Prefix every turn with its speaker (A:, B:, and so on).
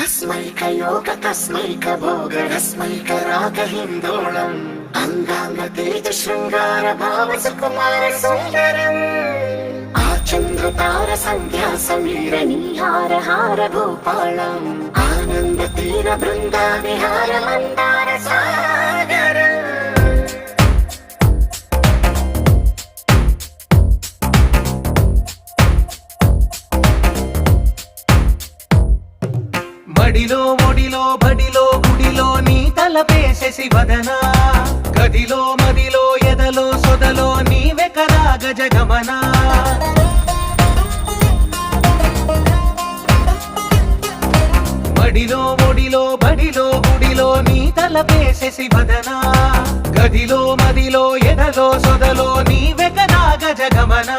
A: अस्मैकयोग तस्मैक भोग रस्मैक राग हिन्दोळम् अङ्गाङ्ग
B: మడిలో ఒడిలో బడిలో గుడిలో నీ తలపేసేసి వదనా. గదిలో మదిలో ఎదలో సొదలో నీవే కదా గజగమనా బడిలో ఒడిలో బడిలో గుడిలో నీ తలపేసేసి వదనా. గదిలో మదిలో ఎదలో సొదలో నీవే కదా గజగమనా